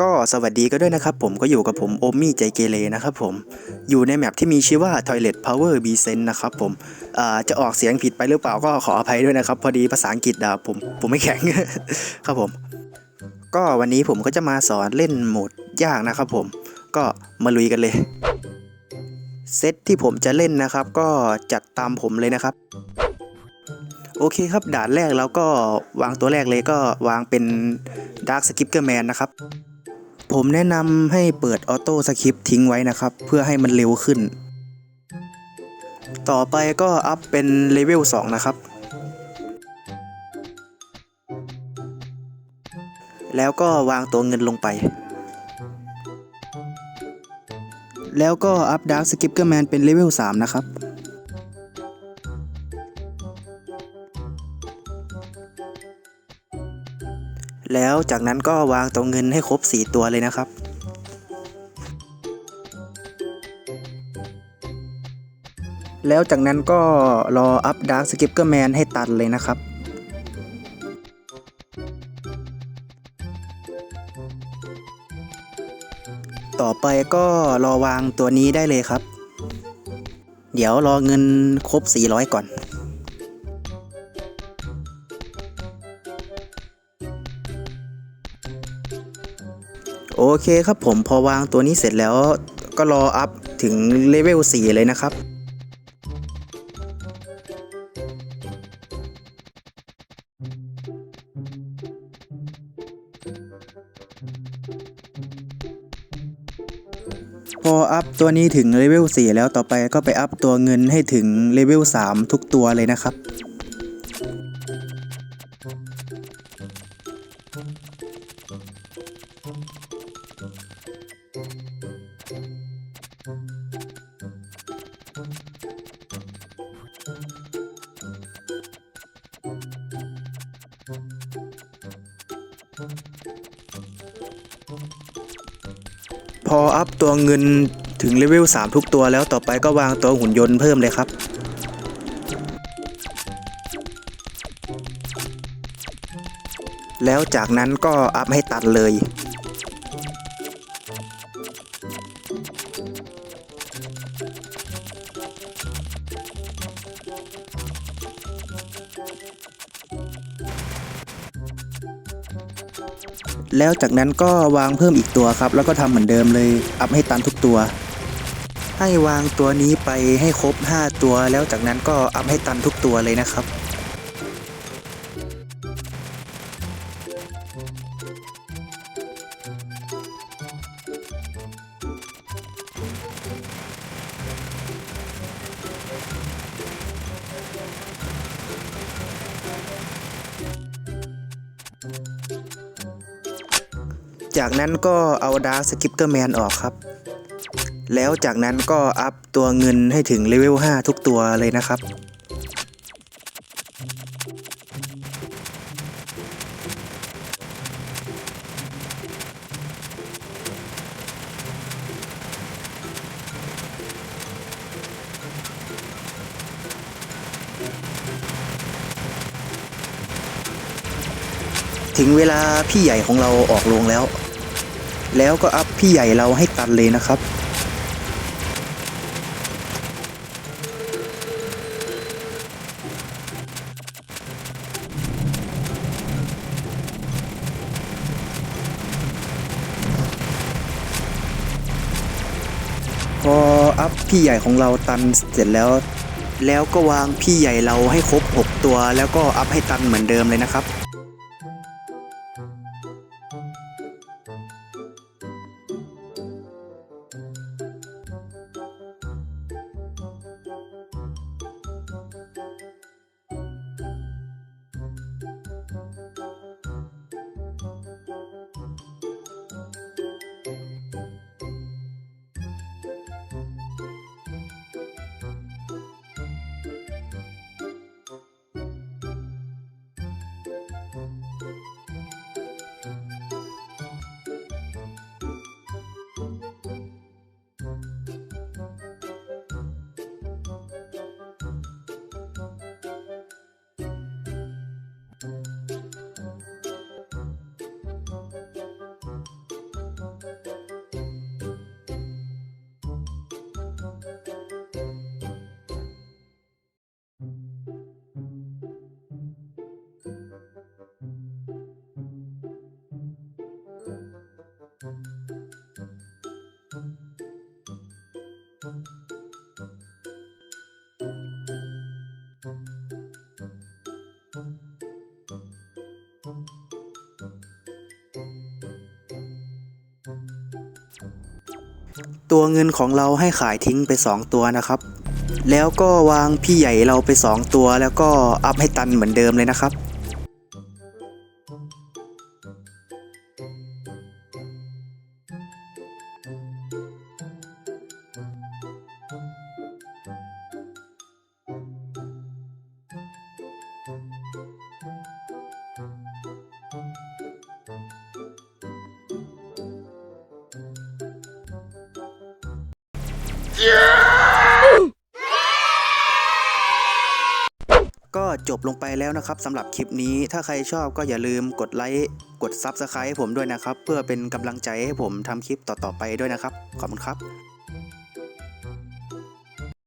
ก็สวัสดีก็ด้วยนะครับผมก็อยู่กับผมโอมี่ใจเกเรนะครับผมอยู่ในแมปที่มีชื่อว่า Toilet Power b s e n นะครับผมจะออกเสียงผิดไปหรือเปล่าก็ขออภัยด้วยนะครับ พอดีภาษาอังกฤษอะผมผมไม่แข็งครับผม ก็วันนี้ผมก็จะมาสอนเล่นโหมดยากนะครับผมก็มาลุยกันเลยเซตที่ผมจะเล่นนะครับ ก็จัดตามผมเลยนะครับ โอเคครับด่านแรกเราก็วางตัวแรกเลยก็วางเป็น Dark Skipper Man นะครับ ผมแนะนำให้เปิดออโต้สคริปทิ้งไว้นะครับ เพื่อให้มันเร็วขึ้น ต่อไปก็อัพเป็นเลเวล2นะครับ แล้วก็วางตัวเงินลงไป แล้วก็อัพดาร์ s สกิปเกอร์แมนเป็นเลเวล3นะครับ แล้วจากนั้นก็วางตัวเงินให้ครบ 4 ตัวเลยนะครับ แล้วจากนั้นก็รออัพดาร์ s สกิปเกอร์แมนให้ตันเลยนะครับต่อไปก็รอวางตัวนี้ได้เลยครับ เดี๋ยวรอเงินครบ 400 ก่อน โอเคครับผมพอวางตัวนี้เสร็จแล้วก็รออัพถึงเลเวล 4 เลยนะครับพออัพตัวนี้ถึงเลเวล 4 แล้วต่อไปก็ไปอัพตัวเงินให้ถึงเลเวล 3 ทุกตัวเลยนะครับ พออัพตัวเงินถึงเลเวล 3 ทุกตัวแล้วต่อไปก็วางตัวหุ่นยนต์เพิ่มเลยครับ แล้วจากนั้นก็อัพให้ตัดเลย แล้วจากนั้นก็วางเพิ่มอีกตัวครับ แล้วก็ทำเหมือนเดิมเลย อัพให้ตันทุกตัว ให้วางตัวนี้ไปให้ครบ 5 ตัว แล้วจากนั้นก็อัพให้ตันทุกตัวเลยนะครับ จากนั้นก็เอาดาร์สกิปเกอร์แมนออกครับ แล้วจากนั้นก็อัพตัวเงินให้ถึงเลเวล 5 ทุกตัวเลยนะครับถึงเวลาพี่ใหญ่ของเราออกลงแล้ว แล้วก็อัพพี่ใหญ่เราให้ตันเลยนะครับ พออัพพี่ใหญ่ของเราตันเสร็จแล้ว แล้วก็วางพี่ใหญ่เราให้ครบ 6 ตัว แล้วก็อัพให้ตันเหมือนเดิมเลยนะครับ ตัวเงินของเราให้ขายทิ้งไป 2 ตัวนะครับ แล้วก็วางพี่ใหญ่เราไป 2 ตัว แล้วก็อัพให้ตันเหมือนเดิมเลยนะครับ ก็จบลงไปแล้วนะครับสำหรับคลิปนี้ ถ้าใครชอบก็อย่าลืมกดไลค์กด Subscribe ให้ผมด้วยนะครับ เพื่อเป็นกำลังใจให้ผมทำคลิปต่อๆไปด้วยนะครับ ขอบคุณครับ